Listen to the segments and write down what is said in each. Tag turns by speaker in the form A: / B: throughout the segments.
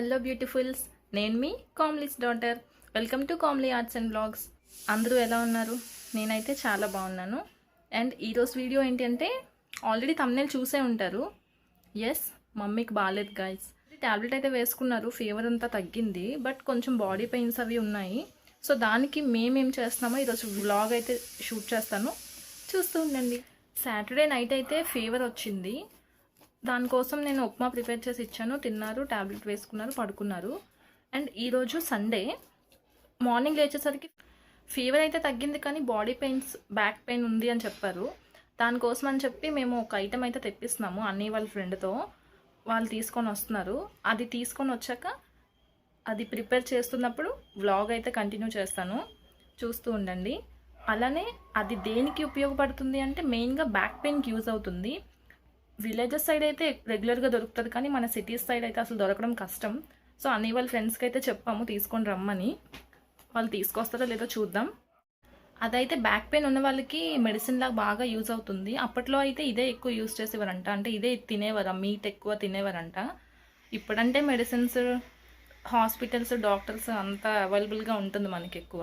A: Hello beautifuls నేను మీ Kamli's daughter welcome to Kamli arts and vlogs అందరూ ఎలా ఉన్నారు? నేనైతే చాలా బాగున్నాను. అండ్ ఈరోజు వీడియో ఏంటి అంటే ఆల్రెడీ తమ్నేల్ చూసే ఉంటారు. ఎస్ మమ్మీకి బాగాలేదు గాయస్ ట్యాబ్లెట్ అయితే వేసుకున్నారు ఫీవర్ అంతా తగ్గింది బట్ కొంచెం బాడీ పెయిన్స్ అవి ఉన్నాయి. సో దానికి మేమేం చేస్తున్నామో ఈరోజు వ్లాగ్ అయితే షూట్ చేస్తాను. చూస్తూ ఉండండి. సాటర్డే నైట్ అయితే ఫీవర్ వచ్చింది. దానికోసం నేను ఉప్మా ప్రిపేర్ చేసి ఇచ్చాను. తిన్నారు ట్యాబ్లెట్ వేసుకున్నారు పడుకున్నారు. అండ్ ఈరోజు సండే. మార్నింగ్ లేచేసరికి ఫీవర్ అయితే తగ్గింది కానీ బాడీ పెయిన్స్ బ్యాక్ పెయిన్ ఉంది అని చెప్పారు. దానికోసం అని చెప్పి మేము ఒక ఐటెం అయితే తెప్పిస్తున్నాము అన్నీ వాళ్ళ ఫ్రెండ్తో. వాళ్ళు తీసుకొని వస్తున్నారు. అది తీసుకొని వచ్చాక అది ప్రిపేర్ చేస్తున్నప్పుడు వ్లాగ్ అయితే కంటిన్యూ చేస్తాను. చూస్తూ ఉండండి. అలానే అది దేనికి ఉపయోగపడుతుంది అంటే మెయిన్గా బ్యాక్ పెయిన్కి యూజ్ అవుతుంది. విలేజెస్ సైడ్ అయితే రెగ్యులర్గా దొరుకుతుంది కానీ మన సిటీస్ సైడ్ అయితే అసలు దొరకడం కష్టం. సో అన్ని వాళ్ళ ఫ్రెండ్స్కి అయితే చెప్పాము తీసుకొని రమ్మని. వాళ్ళు తీసుకొస్తారో లేదో చూద్దాం. అదైతే బ్యాక్ పెయిన్ ఉన్న వాళ్ళకి మెడిసిన్ లాగా బాగా యూజ్ అవుతుంది. అప్పట్లో అయితే ఇదే ఎక్కువ యూజ్ చేసేవారంట. అంటే ఇదే తినేవారు మీట్ ఎక్కువ తినేవారంట. ఇప్పుడంటే మెడిసిన్స్ హాస్పిటల్స్ డాక్టర్స్ అంతా అవైలబుల్గా ఉంటుంది మనకి ఎక్కువ.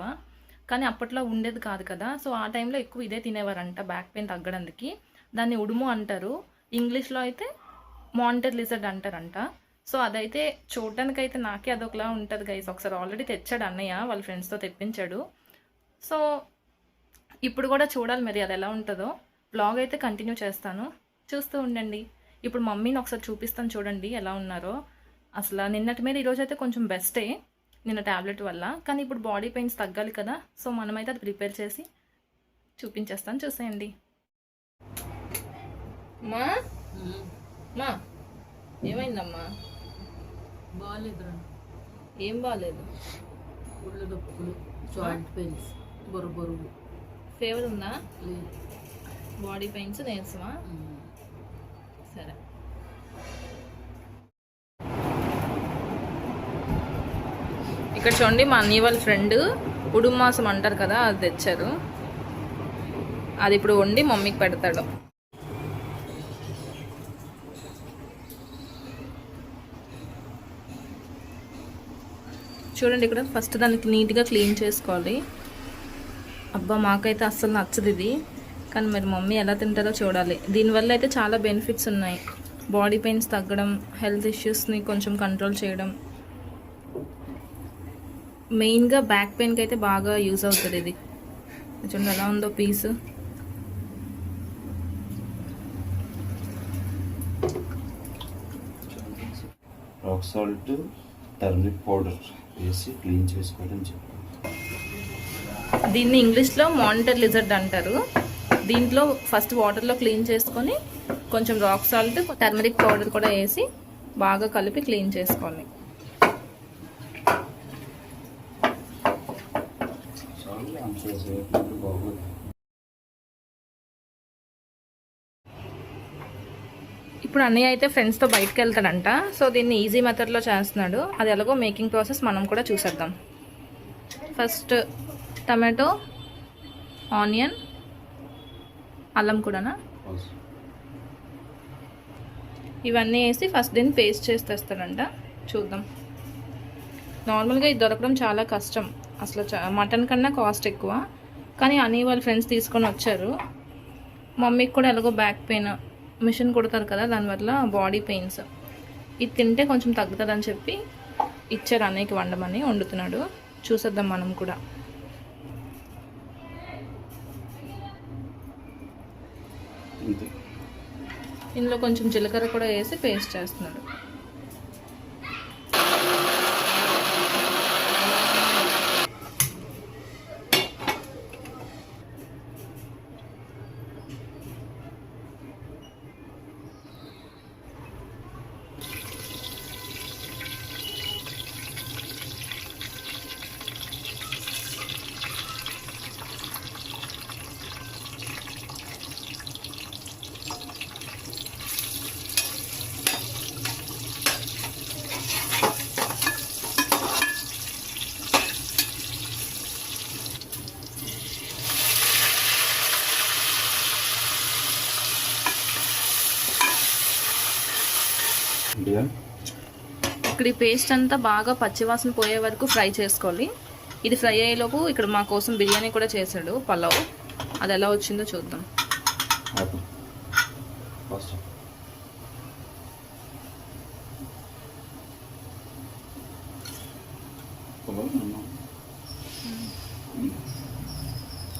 A: కానీ అప్పట్లో ఉండేది కాదు కదా. సో ఆ టైంలో ఎక్కువ ఇదే తినేవారంట బ్యాక్ పెయిన్ తగ్గడానికి దాన్ని ఉడుము అంటారు. ఇంగ్లీష్లో అయితే మానిటర్ లిజర్డ్ అంటారంట. సో అదైతే చూడడానికి అయితే నాకే అదొకలా ఉంటుంది గైస్ ఒకసారి ఆల్రెడీ తెచ్చాడు అన్నయ్య వాళ్ళ ఫ్రెండ్స్తో తెప్పించాడు. సో ఇప్పుడు కూడా చూడాలి మరి అది ఎలా ఉంటుందో. బ్లాగ్ అయితే కంటిన్యూ చేస్తాను. చూస్తూ ఉండండి. ఇప్పుడు మమ్మీని ఒకసారి చూపిస్తాను చూడండి ఎలా ఉన్నారో. అసలు నిన్నటి మీద ఈరోజు అయితే కొంచెం బెస్టే నిన్న ట్యాబ్లెట్ వల్ల. కానీ ఇప్పుడు బాడీ పెయిన్స్ తగ్గాలి కదా. సో మనమైతే అది ప్రిపేర్ చేసి చూపించేస్తాను. చూసేయండి. మా? మా? ఏమైందమ్మా?
B: బాగాలేదురా
A: ఏం బాగాలేదు
B: ఒళ్ళు నొప్పులు జాయింట్ పెయిన్స్ బొరు బొరుగు.
A: ఫీవర్ ఉందా? బాడీ పెయిన్స్ నీరసమా?
B: ఉమ్.
A: సరే. ఇక్కడ చూడండి మా అన్నయ్య వాళ్ళ ఫ్రెండ్ ఉడుం మాసం అంటారు కదా అది తెచ్చారు. అది ఇప్పుడు వండి మమ్మీకి పెడతాడు. చూడండి ఇక్కడ. ఫస్ట్ దానికి నీట్గా క్లీన్ చేసుకోవాలి. అబ్బా మాకైతే అస్సలు నచ్చదు ఇది. కానీ మరి మమ్మీ ఎలా తింటారో చూడాలి. దీనివల్ల అయితే చాలా బెనిఫిట్స్ ఉన్నాయి. బాడీ పెయిన్స్ తగ్గడం హెల్త్ ఇష్యూస్ని కొంచెం కంట్రోల్ చేయడం. మెయిన్గా బ్యాక్ పెయిన్కి అయితే బాగా యూజ్ అవుతుంది ఇది. చూడండి ఎలా ఉందో piece
C: rock salt turmeric powder వేసి క్లీన్ చేసుకోవడం చెప్పాను
A: దీన్ని ఇంగ్లీష్లో మానిటర్ లిజర్డ్ అంటారు. దీంట్లో ఫస్ట్ వాటర్లో క్లీన్ చేసుకొని కొంచెం రాక్ సాల్ట్ టర్మరిక్ పౌడర్ కూడా వేసి బాగా కలిపి క్లీన్
C: సేపు బాగోదు.
A: ఇప్పుడు అన్నయ్య అయితే ఫ్రెండ్స్తో బయటకు వెళ్తాడంట సో దీన్ని ఈజీ మెథడ్లో చేస్తున్నాడు. అది ఎలాగో మేకింగ్ ప్రాసెస్ మనం కూడా చూసేద్దాం. ఫస్ట్ టమాటో ఆనియన్ అల్లం కూడానా? ఇవన్నీ వేసి ఫస్ట్ దీన్ని పేస్ట్ చేసి తెస్తాడంట. చూద్దాం. నార్మల్గా ఇది దొరకడం చాలా కష్టం. అసలు చా- మటన్ కన్నా కాస్ట్ ఎక్కువ. కానీ అని వాళ్ళ ఫ్రెండ్స్ తీసుకొని వచ్చారు. మమ్మీకి కూడా ఎలాగో బ్యాక్ పెయిన్ మిషన్ కుడతారు కదా దానివల్ల బాడీ పెయిన్స్ ఇది తింటే కొంచెం తగ్గుతుందని చెప్పి ఇచ్చారు అన్నయ్యకి వండమని వండుతున్నాడు. చూసేద్దాం మనం కూడా. ఇందులో కొంచెం జీలకర్ర కూడా వేసి పేస్ట్ చేస్తున్నాడు. ఇక్కడ ఈ పేస్ట్ అంతా బాగా పచ్చివాసన పోయే వరకు ఫ్రై చేసుకోవాలి. ఇది ఫ్రై అయ్యేలోపు ఇక్కడ మా కోసం బిర్యానీ కూడా చేశాడు పలావ్. అది ఎలా వచ్చిందో చూద్దాం.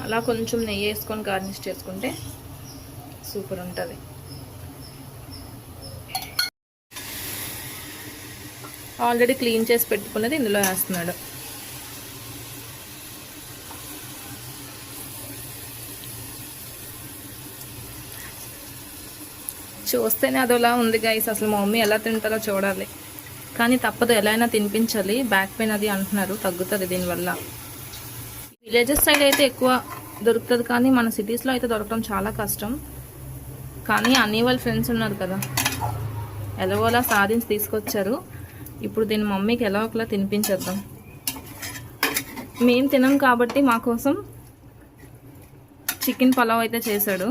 A: అలా కొంచెం నెయ్యి వేసుకొని గార్నిష్ చేసుకుంటే సూపర్ ఉంటుంది. ఆల్రెడీ క్లీన్ చేసి పెట్టుకున్నది ఇందులో వేస్తున్నాడు. చూస్తేనే అదోలా ఉంది గైస్ అసలు మా మమ్మీ ఎలా తింటారో చూడాలి. కానీ తప్పదు ఎలా అయినా తినిపించాలి. బ్యాక్ పెయిన్ అది అంటున్నారు తగ్గుతుంది దీనివల్ల. విలేజెస్ సైడ్ అయితే ఎక్కువ దొరుకుతుంది కానీ మన సిటీస్లో అయితే దొరకడం చాలా కష్టం. కానీ అన్నీ వాళ్ళ ఫ్రెండ్స్ ఉన్నారు కదా. ఎలాగోలా సాధించి తీసుకొచ్చారు. ఇప్పుడు దీని మమ్మీకి ఎలా ఒకలా తినిపించేద్దాం. మేము తినం కాబట్టి మా కోసం చికెన్ పలావ్ అయితే చేశాడు.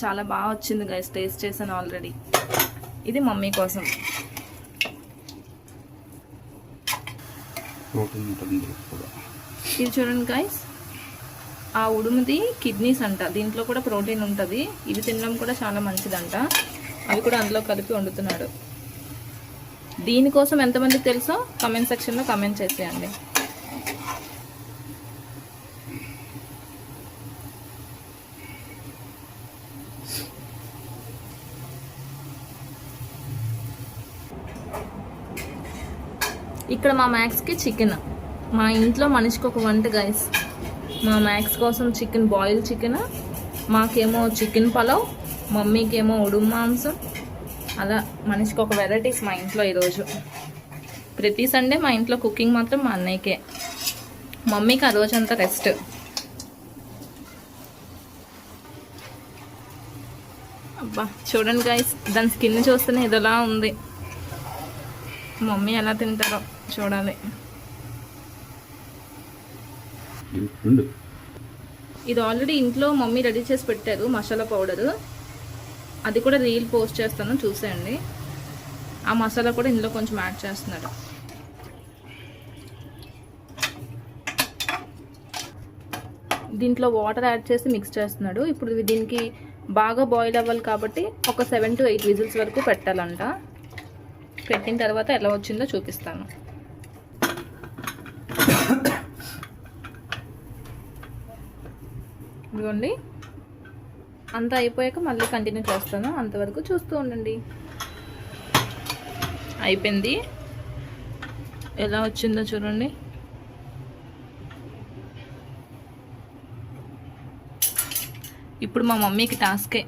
A: చాలా బాగా వచ్చింది గైస్ టేస్ట్ చేశాను ఆల్రెడీ ఇది మమ్మీ కోసం. ఇది చూడండి గైస్ ఆ ఉడుముది కిడ్నీస్ అంట. దీంట్లో కూడా ప్రోటీన్ ఉంటుంది. ఇవి తినడం కూడా చాలా మంచిదంట. అవి కూడా అందులో కలిపి వండుతున్నాడు. దీనికోసం ఎంతమందికి తెలుసో కమెంట్ సెక్షన్లో కమెంట్ చేసేయండి. ఇక్కడ మా మ్యాక్స్కి చికెన్ మా ఇంట్లో మనిషికి ఒక వంట గైస్ మా మ్యాక్స్ కోసం చికెన్ బాయిల్ చికెన్ మాకేమో చికెన్ పలావ్ మమ్మీకేమో ఉడుము మాంసం. అలా మనిషికి ఒక వెరైటీస్ మా ఇంట్లో ఈరోజు. ప్రతి సండే మా ఇంట్లో కుకింగ్ మాత్రం మా అన్నయ్యకే. మమ్మీకి ఆ రోజంతా రెస్ట్. అబ్బా చూడండి గైస్ దాని స్కిన్ చూస్తేనే ఇదిలా ఉంది. మమ్మీ ఎలా తింటారో చూడాలి. ఇది ఆల్రెడీ ఇంట్లో మమ్మీ రెడీ చేసి పెట్టారు మసాలా పౌడర్. అది కూడా రీల్ పోస్ట్ చేస్తాను చూసేయండి. ఆ మసాలా కూడా ఇందులో కొంచెం యాడ్ చేస్తున్నాడు దీంట్లో వాటర్ యాడ్ చేసి మిక్స్ చేస్తున్నాడు. ఇప్పుడు దీనికి బాగా బాయిల్ అవ్వాలి కాబట్టి ఒక సెవెన్ టు ఎయిట్ విజిల్స్ వరకు పెట్టాలంట. పెట్టిన తర్వాత ఎలా వచ్చిందో చూపిస్తాను. ఇదిగోండి. అంతా అయిపోయాక మళ్ళీ కంటిన్యూ చేస్తాను. అంతవరకు చూస్తూ ఉండండి. అయిపోయింది. ఎలా వచ్చిందో చూడండి. ఇప్పుడు మా మమ్మీకి టాస్కే.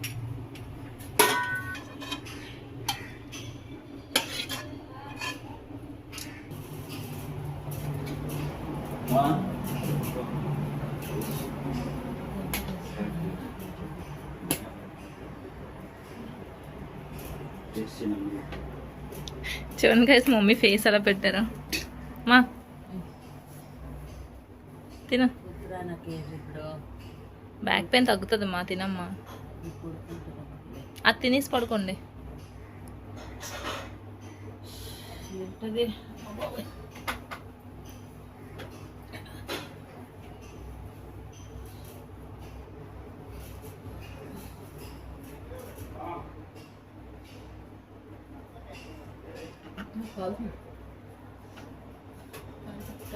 A: చూడండి గైస్ మమ్మీ ఫేస్ అలా పెట్టారు? మా. తిన. బ్యాక్ పెయిన్ తగ్గుతుంది మా తినమ్మా. అది తినేసి పడుకోండి.
B: ఏంటది?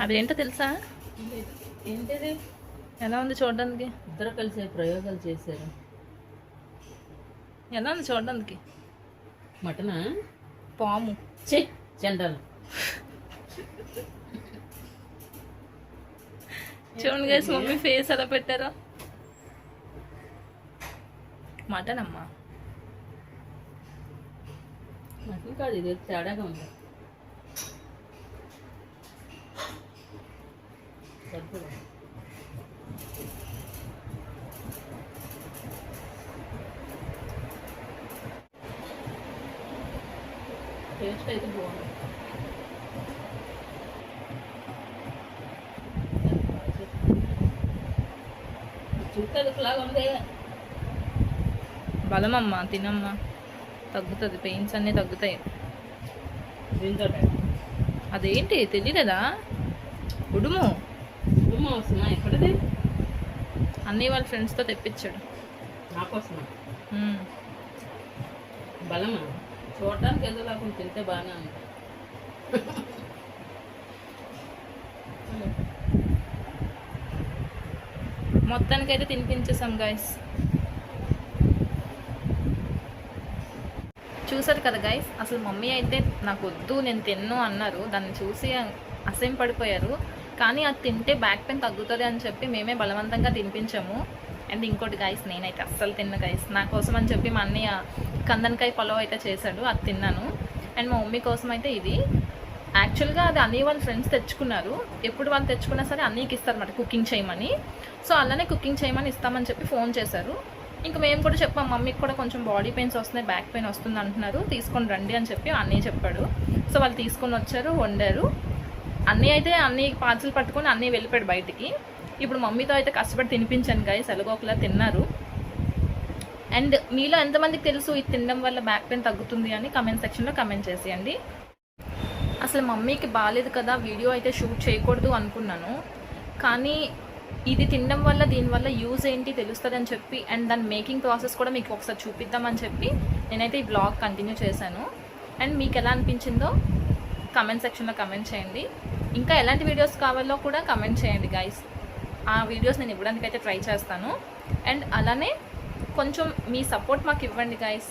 A: అదేంటో తెలుసా?
B: ఏంటిది?
A: ఎలా ఉంది చూడడానికి?
B: ఇద్దరు కలిసి ప్రయోగాలు చేశారు.
A: ఎలా ఉంది చూడడానికి?
B: మటనా?
A: పాము.
B: చండాలు
A: చూడండి గైస్ మమ్మీ ఫేస్ ఎలా పెట్టారో. మటన్ అమ్మా
B: మటన్ కాదు ఇది తేడాగా ఉంది. టేస్ట్ అయితే బాగుంది చుట్టలులాగా ఉంది
A: బలమమ్మా తినమ్మా. తగ్గుతుంది పెయిన్స్ అన్నీ తగ్గుతాయి. అదేంటి తెలియలేదా ఉడుము.
B: ఉమ్మ వస్తున్నా ఎక్కడది?
A: అన్నీ వాళ్ళ ఫ్రెండ్స్తో తెప్పించాడు.
B: నాకోసమా. బలమా? చూడటానికి ఏదో లేకుండా తింటే బాగానే ఉంది.
A: మొత్తానికైతే తినిపించేసాం గైస్ చూసారు కదా గైస్ అసలు మమ్మీ అయితే నాకు వద్దు నేను తిన్ను అన్నారు. దాన్ని చూసి అసహ్యం పడిపోయారు. కానీ అది తింటే బ్యాక్ పెయిన్ తగ్గుతుంది అని చెప్పి మేమే బలవంతంగా తినిపించాము. అండ్ ఇంకోటి గైస్ నేనైతే అస్సలు తిన్న గైస్ నా కోసం అని చెప్పి మా అన్నయ్య కందనకాయ పొలవ్ అయితే చేశాడు అది తిన్నాను. అండ్ మా మమ్మీ కోసం అయితే ఇది. యాక్చువల్గా అది అన్నీ వాళ్ళ ఫ్రెండ్స్ తెచ్చుకున్నారు. ఎప్పుడు వాళ్ళు తెచ్చుకున్నా సరే అన్నీకి ఇస్తారన్నమాట కుకింగ్ చేయమని. సో అలానే కుకింగ్ చేయమని ఇస్తామని చెప్పి ఫోన్ చేశారు. ఇంకా మేము కూడా చెప్పాం మమ్మీకి కూడా కొంచెం బాడీ పెయిన్స్ వస్తున్నాయి బ్యాక్ పెయిన్ వస్తుంది అంటున్నారు. తీసుకొని రండి అని చెప్పి అన్నయ్య చెప్పాడు. సో వాళ్ళు తీసుకొని వచ్చారు వండారు. అన్నీ అయితే అన్ని పార్సల్ పట్టుకొని అన్నీ వెళ్ళిపోయాడు బయటికి. ఇప్పుడు మమ్మీతో అయితే కష్టపడి తినిపించాను గాయస్ ఎలాగోకలా తిన్నారు. అండ్ మీలో ఎంతమందికి తెలుసు ఇది తినడం వల్ల బ్యాక్ పెయిన్ తగ్గుతుంది అని కమెంట్ సెక్షన్లో కమెంట్ చేసేయండి. అసలు మమ్మీకి బాగాలేదు కదా వీడియో అయితే షూట్ చేయకూడదు అనుకున్నాను. కానీ ఇది తినడం వల్ల దీనివల్ల యూజ్ ఏంటి తెలుస్తుంది అని చెప్పి అండ్ దాని మేకింగ్ ప్రాసెస్ కూడా మీకు ఒకసారి చూపిద్దామని చెప్పి నేనైతే ఈ బ్లాగ్ కంటిన్యూ చేశాను. అండ్ మీకు ఎలా అనిపించిందో కమెంట్ సెక్షన్లో కమెంట్ చేయండి. ఇంకా ఎలాంటి వీడియోస్ కావాలో కూడా కమెంట్ చేయండి గైస్ ఆ వీడియోస్ నేను ఇవ్వడానికి అయితే ట్రై చేస్తాను. అండ్ అలానే కొంచెం మీ సపోర్ట్ మాకు ఇవ్వండి గైస్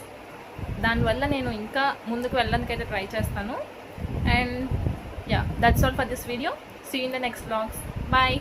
A: దానివల్ల నేను ఇంకా ముందుకు వెళ్ళడానికి అయితే ట్రై చేస్తాను and yeah that's all for this video see in the next vlogs bye